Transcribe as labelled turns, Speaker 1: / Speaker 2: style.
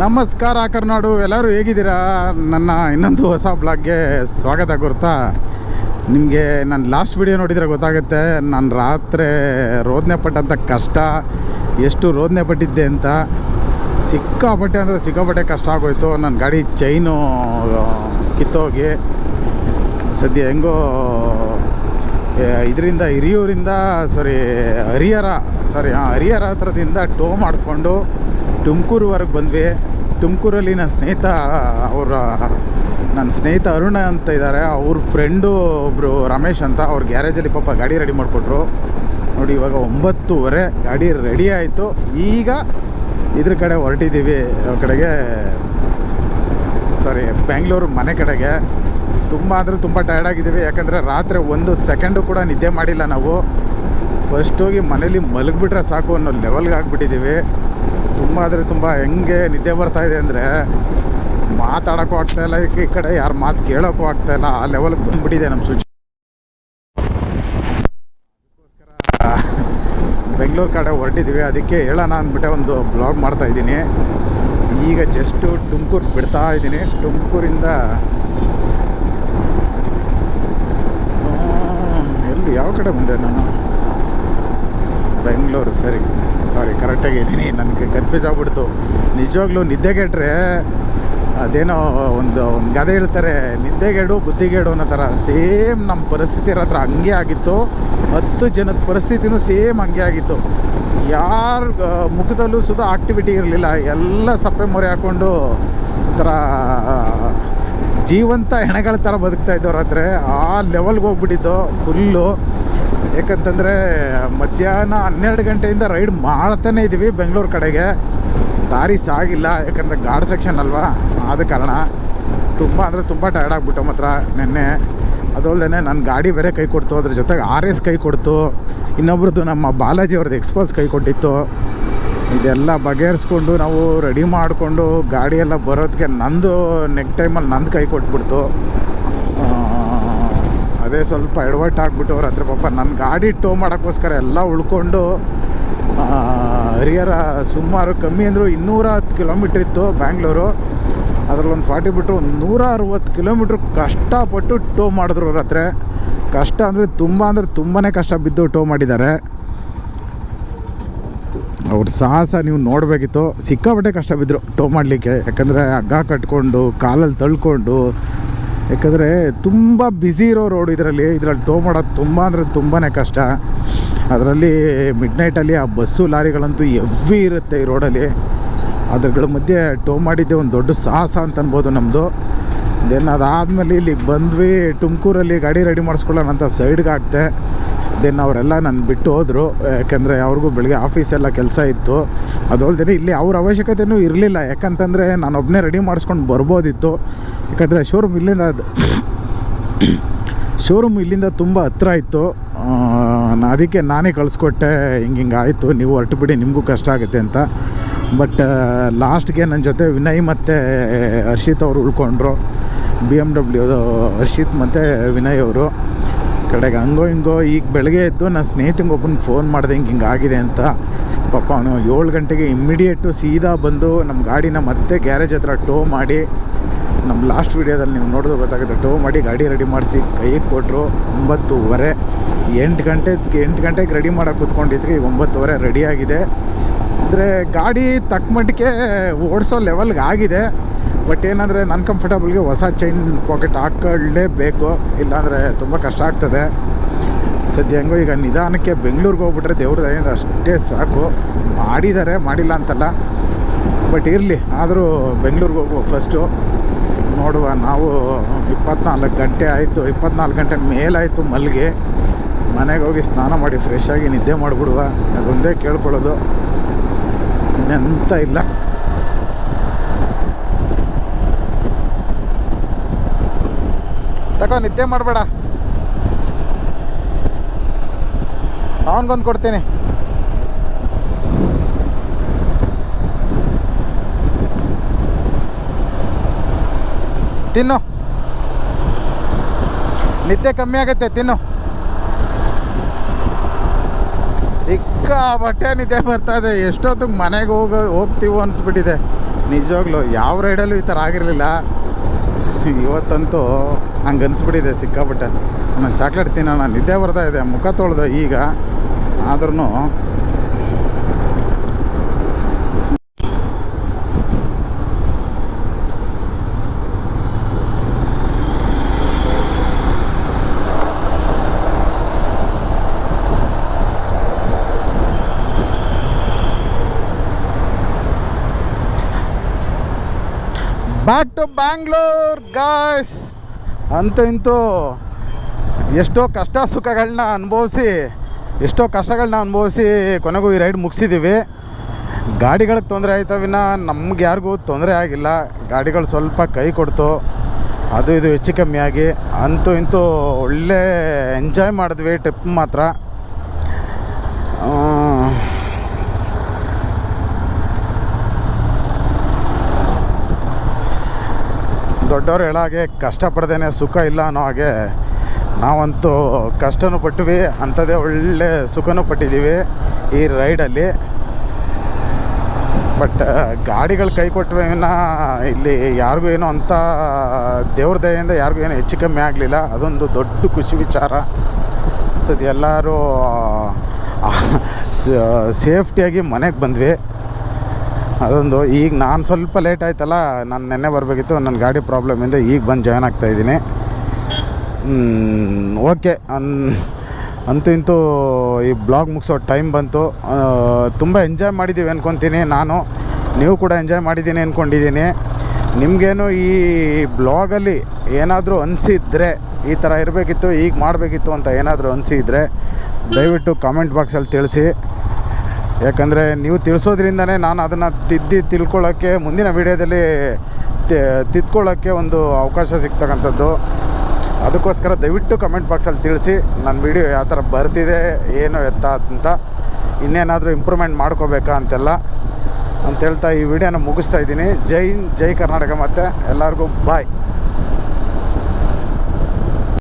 Speaker 1: ನಮಸ್ಕಾರ ಕರ್ನಾಡು, ಎಲ್ಲರೂ ಹೇಗಿದ್ದೀರಾ? ನನ್ನ ಇನ್ನೊಂದು ಹೊಸ ಬ್ಲಾಗ್ಗೆ ಸ್ವಾಗತ ಗುರ್ತಾ ನಿಮಗೆ ನಾನು ಲಾಸ್ಟ್ ವಿಡಿಯೋ ನೋಡಿದರೆ ಗೊತ್ತಾಗುತ್ತೆ, ನಾನು ರಾತ್ರಿ ರೋದನೆ ಪಟ್ಟಂಥ ಕಷ್ಟ, ಎಷ್ಟು ರೋದನೆ ಪಟ್ಟಿದ್ದೆ ಅಂತ. ಸಿಕ್ಕಾಪಟ್ಟೆ ಅಂದರೆ ಸಿಕ್ಕಾಪಟ್ಟೆ ಕಷ್ಟ ಆಗೋಯ್ತು. ನನ್ನ ಗಾಡಿ ಚೈನು ಕಿತ್ತೋಗಿ, ಸದ್ಯ ಹೆಂಗೋ ಇದರಿಂದ, ಹಿರಿಯೂರಿಂದ ಸಾರಿ ಹರಿಹರ ಸಾರಿ ಹಾಂ, ಹರಿಹರ ಹತ್ರದಿಂದ ಟೋ ಮಾಡಿಕೊಂಡು ತುಮಕೂರುವರೆಗೆ ಬಂದ್ವಿ. ತುಮಕೂರಲ್ಲಿ ನನ್ನ ಸ್ನೇಹಿತ, ಅವರ ನನ್ನ ಸ್ನೇಹಿತ ಅರುಣ ಅಂತ ಇದ್ದಾರೆ ಅವ್ರ ಫ್ರೆಂಡು ಒಬ್ಬರು ರಮೇಶ್ ಅಂತ, ಅವ್ರ ಗ್ಯಾರೇಜಲ್ಲಿ ಪಾಪ ಗಾಡಿ ರೆಡಿ ಮಾಡಿಕೊಟ್ರು. ನೋಡಿ, ಇವಾಗ ಒಂಬತ್ತುವರೆ, ಗಾಡಿ ರೆಡಿ ಆಯಿತು. ಈಗ ಇದ್ರ ಕಡೆ ಹೊರಟಿದ್ದೀವಿ ಕಡೆಗೆ ಸಾರಿ ಬೆಂಗಳೂರು ಮನೆ ಕಡೆಗೆ. ತುಂಬ ಅಂದರೆ ತುಂಬ ಟಯರ್ಡ್ ಆಗಿದ್ದೀವಿ ಯಾಕಂದರೆ ರಾತ್ರಿ ಒಂದು ಸೆಕೆಂಡು ಕೂಡ ನಿದ್ದೆ ಮಾಡಿಲ್ಲ ನಾವು. ಫಸ್ಟ್ ಹೋಗಿ ಮನೇಲಿ ಮಲಗಿಬಿಟ್ರೆ ಸಾಕು ಅನ್ನೋ ಲೆವೆಲ್ಗೆ ಆಗಿಬಿಟ್ಟಿದ್ದೀವಿ ತುಂಬ ಅಂದರೆ ತುಂಬ ಹೆಂಗೆ ನಿದ್ದೆ ಬರ್ತಾ ಇದೆ ಅಂದರೆ ಮಾತಾಡೋಕ್ಕೂ ಆಗ್ತಾಯಿಲ್ಲ ಈ ಕಡೆ ಯಾರು ಮಾತು ಕೇಳೋಕ್ಕೂ ಆಗ್ತಾಯಿಲ್ಲ ಆ ಲೆವೆಲ್ಗೆ ಬಂದುಬಿಟ್ಟಿದೆ ನಮ್ಮ ಸುಚ್. ಬೆಂಗಳೂರು ಕಡೆ ಹೊರಟಿದ್ದೀವಿ ಅದಕ್ಕೆ ಹೇಳೋಣ ಅಂದ್ಬಿಟ್ಟೆ ಒಂದು ಬ್ಲಾಗ್ ಮಾಡ್ತಾ ಇದ್ದೀನಿ. ಈಗ ಜಸ್ಟು ತುಮಕೂರು ಬಿಡ್ತಾ ಇದ್ದೀನಿ. ತುಮಕೂರಿಂದ ಎಲ್ಲಿ, ಯಾವ ಕಡೆ ಬಂದೆ ನಾನು? ಬೆಂಗಳೂರು, ಸರಿ. ಸಾರಿ ಕರೆಕ್ಟಾಗಿ ಇದ್ದೀನಿ ನನಗೆ ಕನ್ಫ್ಯೂಸ್ ಆಗ್ಬಿಡ್ತು. ನಿಜವಾಗ್ಲೂ ನಿದ್ದೆಗೆಟ್ರೆ ಅದೇನೋ ಒಂದು ಒಂದು ಗಾದೆ ಹೇಳ್ತಾರೆ, ನಿದ್ದೆಗೇಡು, ಬುದ್ಧಿಗೇಡು ಅನ್ನೋ ಥರ. ಸೇಮ್ ನಮ್ಮ ಪರಿಸ್ಥಿತಿ ಇರೋ ಹತ್ರ ಹಂಗೆ ಆಗಿತ್ತು. ಹತ್ತು ಜನದ ಪರಿಸ್ಥಿತಿನೂ ಸೇಮ್ ಹಂಗೆ ಆಗಿತ್ತು. ಯಾರ ಮುಖದಲ್ಲೂ ಸುಧಾ ಆಕ್ಟಿವಿಟಿ ಇರಲಿಲ್ಲ. ಎಲ್ಲ ಸಪ್ಪೆ ಮೊರೆ ಹಾಕ್ಕೊಂಡು ಒಂಥರ ಜೀವಂತ ಹೆಣಗಳ ಥರ ಬದುಕ್ತಾ ಇದ್ದವ್ರ ಹತ್ರ ಆ ಲೆವೆಲ್ಗೆ ಹೋಗ್ಬಿಟ್ಟಿದ್ದು ಫುಲ್ಲು ಯಾಕಂತಂದರೆ ಮಧ್ಯಾಹ್ನ ಹನ್ನೆರಡು ಗಂಟೆಯಿಂದ ರೈಡ್ ಮಾಡ್ತಾನೆ ಇದ್ದೀವಿ ಬೆಂಗಳೂರು ಕಡೆಗೆ. ದಾರಿ ಸಾಗಿಲ್ಲ, ಯಾಕಂದರೆ ಗಾಡ್ ಸೆಕ್ಷನ್ ಅಲ್ವಾ? ಆದ ಕಾರಣ ತುಂಬ ಅಂದರೆ ತುಂಬ ಟಯರ್ಡ್ ಆಗಿಬಿಟ್ಟು ಮಾತ್ರ ನಿನ್ನೆ. ಅದಲ್ದೇ ನನ್ನ ಗಾಡಿ ಬೇರೆ ಕೈ ಕೊಡ್ತು, ಅದ್ರ ಜೊತೆಗೆ ಆರ್ ಎಸ್ ಕೈ ಕೊಡ್ತು, ಇನ್ನೊಬ್ರದ್ದು ನಮ್ಮ ಬಾಲಾಜಿ ಅವ್ರದ್ದು ಎಕ್ಸ್ಪೋಸ್ ಕೈ ಕೊಟ್ಟಿತ್ತು. ಇದೆಲ್ಲ ಬಗೆಹರಿಸ್ಕೊಂಡು ನಾವು ರೆಡಿ ಮಾಡಿಕೊಂಡು ಗಾಡಿಯೆಲ್ಲ ಬರೋದಕ್ಕೆ ನಂದು ನೆಕ್ಸ್ಟ್ ಟೈಮಲ್ಲಿ ನಂದು ಕೈ ಕೊಟ್ಬಿಡ್ತು. ಅದೇ ಸ್ವಲ್ಪ ಎಡವಟ್ಟು ಆಗ್ಬಿಟ್ಟು ಅವ್ರ ಹತ್ರ ಪಾಪ ನನ್ನ ಗಾಡಿ ಟೋ ಮಾಡೋಕ್ಕೋಸ್ಕರ ಎಲ್ಲ ಉಳ್ಕೊಂಡು ಹರಿಯರ ಸುಮಾರು ಕಮ್ಮಿ ಅಂದರೂ ಇನ್ನೂರ ಹತ್ತು ಕಿಲೋಮೀಟ್ರ್ ಇತ್ತು ಬ್ಯಾಂಗ್ಳೂರು. ಅದರಲ್ಲೊಂದು ಫಾರ್ಟಿ ಬಿಟ್ಟರು ಒಂದು ನೂರ ಅರವತ್ತು ಕಿಲೋಮೀಟ್ರ್ ಕಷ್ಟಪಟ್ಟು ಟೋ ಮಾಡಿದ್ರು ಅವ್ರ ಹತ್ರ. ಕಷ್ಟ ಅಂದರೆ ತುಂಬ ಅಂದರೆ ತುಂಬಾ ಕಷ್ಟ ಬಿದ್ದು ಟೋ ಮಾಡಿದ್ದಾರೆ. ಅವ್ರ ಸಾಹಸ ನೀವು ನೋಡಬೇಕಿತ್ತು. ಸಿಕ್ಕಾಪಟ್ಟೆ ಕಷ್ಟ ಬಿದ್ದರು ಟೋ ಮಾಡಲಿಕ್ಕೆ. ಯಾಕಂದರೆ ಹಗ್ಗ ಕಟ್ಕೊಂಡು ಕಾಲಲ್ಲಿ ತಳ್ಕೊಂಡು ಯಾಕಂದರೆ ತುಂಬ ಬ್ಯುಸಿ ಇರೋ ರೋಡ್ ಇದರಲ್ಲಿ ಇದರಲ್ಲಿ ಟೋ ಮಾಡೋದು ತುಂಬ ಅಂದರೆ ತುಂಬಾ ಕಷ್ಟ. ಅದರಲ್ಲಿ ಮಿಡ್ ನೈಟಲ್ಲಿ ಆ ಬಸ್ಸು ಲಾರಿಗಳಂತೂ ಎವ್ವಿ ಇರುತ್ತೆ ಈ ರೋಡಲ್ಲಿ ಅದ್ರಗಳ ಮಧ್ಯೆ ಟೋ ಮಾಡಿದ್ದೆ ಒಂದು ದೊಡ್ಡ ಸಾಹಸ ಅಂತ ಅನ್ಬೋದು ನಮ್ಮದು ದೆನ್ ಅದಾದಮೇಲೆ ಇಲ್ಲಿಗೆ ಬಂದ್ವಿ, ತುಮಕೂರಲ್ಲಿ ಗಾಡಿ ರೆಡಿ ಮಾಡಿಸ್ಕೊಳ್ಳೋಣ ಅಂತ ಸೈಡ್ಗೆ ಹಾಕ್ದೆ ದೆನ್ ಅವರೆಲ್ಲ ನನ್ನ ಬಿಟ್ಟು ಹೋದರು. ಯಾಕೆಂದರೆ ಅವ್ರಿಗೂ ಬೆಳಗ್ಗೆ ಆಫೀಸೆಲ್ಲ ಕೆಲಸ ಇತ್ತು. ಅದಲ್ದೇ ಇಲ್ಲಿ ಅವ್ರ ಅವಶ್ಯಕತೆಯೂ ಇರಲಿಲ್ಲ. ಯಾಕಂತಂದರೆ ನಾನು ಒಬ್ಬನೇ ರೆಡಿ ಮಾಡಿಸ್ಕೊಂಡು ಬರ್ಬೋದಿತ್ತು. ಯಾಕಂದರೆ ಶೋರೂಮ್ ಇಲ್ಲಿಂದ ಅದು ಶೋರೂಮ್ ಇಲ್ಲಿಂದ ತುಂಬ ಹತ್ರ ಇತ್ತು. ಅದಕ್ಕೆ ನಾನೇ ಕಳಿಸ್ಕೊಟ್ಟೆ, ಹಿಂಗೆ ಹಿಂಗೆ ಆಯಿತು, ನೀವು ಹೊರಟು ಬಿಡಿ, ನಿಮಗೂ ಕಷ್ಟ ಆಗುತ್ತೆ ಅಂತ. ಬಟ್ ಲಾಸ್ಟ್ಗೆ ನನ್ನ ಜೊತೆ ವಿನಯ್ ಮತ್ತು ಹರ್ಷಿತ್ ಅವರು ಉಳ್ಕೊಂಡ್ರು. ಬಿ ಎಂ ಡಬ್ಲ್ಯೂ ಹರ್ಷಿತ್ ಮತ್ತು ವಿನಯ್ ಅವರು. ಕಡೆಗೆ ಹಂಗೋ ಹಿಂಗೋ ಈಗ ಬೆಳಗ್ಗೆ ಎದ್ದು ನನ್ನ ಸ್ನೇಹಿತಂಗೆ ಒಬ್ಬನ ಫೋನ್ ಮಾಡಿದೆ, ಹಿಂಗೆ ಹಿಂಗೆ ಆಗಿದೆ ಅಂತ. ಪಾಪ ಅವನು ಏಳು ಗಂಟೆಗೆ ಇಮ್ಮಿಡಿಯೇಟು ಸೀದಾ ಬಂದು ನಮ್ಮ ಗಾಡಿನ ಮತ್ತೆ ಗ್ಯಾರೇಜ್ ಹತ್ರ ಟೋ ಮಾಡಿ, ನಮ್ಮ ಲಾಸ್ಟ್ ವೀಡಿಯೋದಲ್ಲಿ ನೀವು ನೋಡಿದ್ರೆ ಗೊತ್ತಾಗುತ್ತೆ, ಟೋ ಮಾಡಿ ಗಾಡಿ ರೆಡಿ ಮಾಡಿಸಿ ಕೈಗೆ ಕೊಟ್ಟರು ಒಂಬತ್ತುವರೆ. ಎಂಟು ಗಂಟೆ ಎಂಟು ಗಂಟೆಗೆ ರೆಡಿ ಮಾಡೋಕೆ ಕೂತ್ಕೊಂಡಿದ್ವಿ, ಈಗ ಒಂಬತ್ತುವರೆ ರೆಡಿಯಾಗಿದೆ ಅಂದರೆ ಗಾಡಿ ತಕ್ಕ ಮಟ್ಟಿಗೆ ಓಡಿಸೋ ಲೆವೆಲ್ಗೆ ಆಗಿದೆ. ಬಟ್ ಏನಂದರೆ ನನ್ನ ಕಂಫರ್ಟಬಲ್ಗೆ ಹೊಸ ಚೈನ್ ಪಾಕೆಟ್ ಹಾಕೊಳ್ಳೇಬೇಕು. ಇಲ್ಲಾಂದರೆ ತುಂಬ ಕಷ್ಟ ಆಗ್ತದೆ. ಸದ್ಯ ಹೆಂಗೋ ಈಗ ನಿಧಾನಕ್ಕೆ ಬೆಂಗಳೂರಿಗೆ ಹೋಗ್ಬಿಟ್ರೆ ದೇವ್ರ ಏನಾದ್ರು ಅಷ್ಟೇ ಸಾಕು. ಮಾಡಿದ್ದಾರೆ ಮಾಡಿಲ್ಲ ಅಂತಲ್ಲ. ಬಟ್ ಇರಲಿ, ಆದರೂ ಬೆಂಗಳೂರಿಗೆ ಹೋಗುವ ಫಸ್ಟು ನೋಡುವ, ನಾವು ಇಪ್ಪತ್ನಾಲ್ಕು ಗಂಟೆ ಆಯಿತು. ಇಪ್ಪತ್ನಾಲ್ಕು ಗಂಟೆ ಮೇಲಾಯಿತು ಮಲ್ಲಿಗೆ ಮನೆಗೆ ಹೋಗಿ ಸ್ನಾನ ಮಾಡಿ ಫ್ರೆಶ್ ಆಗಿ ನಿದ್ದೆ ಮಾಡಿಬಿಡುವ. ಅದೊಂದೇ ಕೇಳ್ಕೊಳ್ಳೋದು. ಇನ್ನೆಂತ ಇಲ್ಲ. ತಗೋ, ನಿದ್ದೆ ಮಾಡಬೇಡ. ಅವನಿಗೊಂದು ಕೊಡ್ತೀನಿ. ತಿನ್ನು. ನಿದ್ದೆ ಕಮ್ಮಿ ಆಗುತ್ತೆ, ತಿನ್ನು. ಸಿಕ್ಕಾಪಟ್ಟೆ ನಿದ್ದೆ ಬರ್ತಾ ಇದೆ. ಎಷ್ಟೊತ್ತಿಗೆ ಮನೆಗೆ ಹೋಗ, ಹೋಗ್ತೀವೋ ಅನಿಸ್ಬಿಟ್ಟಿದೆ. ನಿಜವಾಗ್ಲೂ, ಯಾವ ರೈಡಲ್ಲೂ ಈ ಥರ ಆಗಿರಲಿಲ್ಲ. ಇವತ್ತಂತೂ ಹಂಗೆ ಅನಿಸ್ಬಿಟ್ಟಿದೆ ಸಿಕ್ಕಾಬಿಟ್ಟೆ ನಾನು ಚಾಕ್ಲೇಟ್ ತಿನ್ನೋಣ ನಿದ್ದೆ ಬರ್ತಾ ಇದೆ ಮುಖ ತೊಳೆದು ಈಗ ಆದ್ರೂ ಬ್ಯಾಕ್ ಟು ಬ್ಯಾಂಗ್ಳೂರ್ ಗಾಯ್ಸ್ ಅಂತೂ ಇಂತೂ ಎಷ್ಟೋ ಕಷ್ಟ ಸುಖಗಳನ್ನ ಅನುಭವಿಸಿ, ಎಷ್ಟೋ ಕಷ್ಟಗಳನ್ನ ಅನುಭವಿಸಿ ಕೊನೆಗೂ ಈ ರೈಡ್ ಮುಗಿಸಿದ್ದೀವಿ ಗಾಡಿಗಳಿಗೆ ತೊಂದರೆ ಆಯ್ತಾ ವಿನ? ನಮ್ಗೆ ಯಾರಿಗೂ ತೊಂದರೆ ಆಗಿಲ್ಲ. ಗಾಡಿಗಳು ಸ್ವಲ್ಪ ಕೈ ಕೊಡ್ತು. ಅದು ಇದು ಹೆಚ್ಚು ಕಮ್ಮಿ ಆಗಿ. ಅಂತೂ ಇಂತೂ ಒಳ್ಳೆ ಎಂಜಾಯ್ ಮಾಡಿದ್ವಿ ಟ್ರಿಪ್ ಮಾತ್ರ. ದೊಡ್ಡವ್ರು ಹೇಳೋ ಹಾಗೆ ಕಷ್ಟಪಡ್ದೇನೆ ಸುಖ ಇಲ್ಲ ಅನ್ನೋ ಹಾಗೆ ನಾವಂತೂ ಕಷ್ಟನೂ ಪಟ್ಟಿವಿ ಅಂಥದ್ದೇ ಒಳ್ಳೆ ಸುಖನೂ ಪಟ್ಟಿದ್ದೀವಿ ಈ ರೈಡಲ್ಲಿ. ಬಟ್ ಗಾಡಿಗಳು ಕೈ ಕೊಟ್ಟವೆ ಇಲ್ಲಿ ಯಾರಿಗೂ ಏನೋ ಅಂಥ ದೇವ್ರ ದಯೆಯಿಂದ ಯಾರಿಗೂ ಏನೋ ಹೆಚ್ಚು ಕಮ್ಮಿ ಆಗಲಿಲ್ಲ. ಅದೊಂದು ದೊಡ್ಡ ಖುಷಿ ವಿಚಾರ. ಸೊ ಎಲ್ಲರೂ ಸೇಫ್ಟಿಯಾಗಿ ಮನೆಗೆ ಬಂದ್ವಿ. ಅದೊಂದು, ಈಗ ನಾನು ಸ್ವಲ್ಪ ಲೇಟ್ ಆಯ್ತಲ್ಲ, ನಾನು ನೆನ್ನೆ ಬರಬೇಕಿತ್ತು ನನ್ನ ಗಾಡಿ ಪ್ರಾಬ್ಲಮಿಂದ ಈಗ ಬಂದು ಜಾಯ್ನ್ ಆಗ್ತಾಯಿದ್ದೀನಿ ಓಕೆ ಅನ್, ಅಂತೂ ಇಂತೂ ಈ ಬ್ಲಾಗ್ ಮುಗಿಸೋ ಟೈಮ್ ಬಂತು. ತುಂಬ ಎಂಜಾಯ್ ಮಾಡಿದ್ದೀವಿ ಅಂದ್ಕೊತೀನಿ ನಾನು. ನೀವು ಕೂಡ ಎಂಜಾಯ್ ಮಾಡಿದ್ದೀನಿ ಅಂದ್ಕೊಂಡಿದ್ದೀನಿ ನಿಮಗೇನು ಈ ಬ್ಲಾಗಲ್ಲಿ ಏನಾದರೂ ಅನಿಸಿದ್ರೆ ಈ ಥರ ಇರಬೇಕಿತ್ತು, ಈಗ ಮಾಡಬೇಕಿತ್ತು ಅಂತ ಏನಾದರೂ ಅನಿಸಿದ್ರೆ ದಯವಿಟ್ಟು ಕಾಮೆಂಟ್ ಬಾಕ್ಸಲ್ಲಿ ತಿಳಿಸಿ. ಯಾಕಂದರೆ ನೀವು ತಿಳಿಸೋದ್ರಿಂದನೇ ನಾನು ಅದನ್ನು ತಿದ್ದಿ ತಿಳ್ಕೊಳ್ಳೋಕ್ಕೆ ಮುಂದಿನ ವಿಡಿಯೋದಲ್ಲಿ ತಿದ್ಕೊಳ್ಳೋಕ್ಕೆ ಒಂದು ಅವಕಾಶ ಸಿಗ್ತಕ್ಕಂಥದ್ದು. ಅದಕ್ಕೋಸ್ಕರ ದಯವಿಟ್ಟು ಕಮೆಂಟ್ ಬಾಕ್ಸಲ್ಲಿ ತಿಳಿಸಿ ನನ್ನ ವಿಡಿಯೋ ಯಾವ ಥರ ಬರ್ತಿದೆ, ಏನು ಎತ್ತ ಅಂತ ಇನ್ನೇನಾದರೂ ಇಂಪ್ರೂವ್ಮೆಂಟ್ ಮಾಡ್ಕೋಬೇಕಾ ಅಂತೆಲ್ಲ ಅಂತ ಹೇಳ್ತಾ ಈ ವಿಡಿಯೋನ ಮುಗಿಸ್ತಾ ಇದ್ದೀನಿ. ಜೈ ಜೈ ಕರ್ನಾಟಕ ಮತ್ತು ಎಲ್ಲರಿಗೂ ಬಾಯ್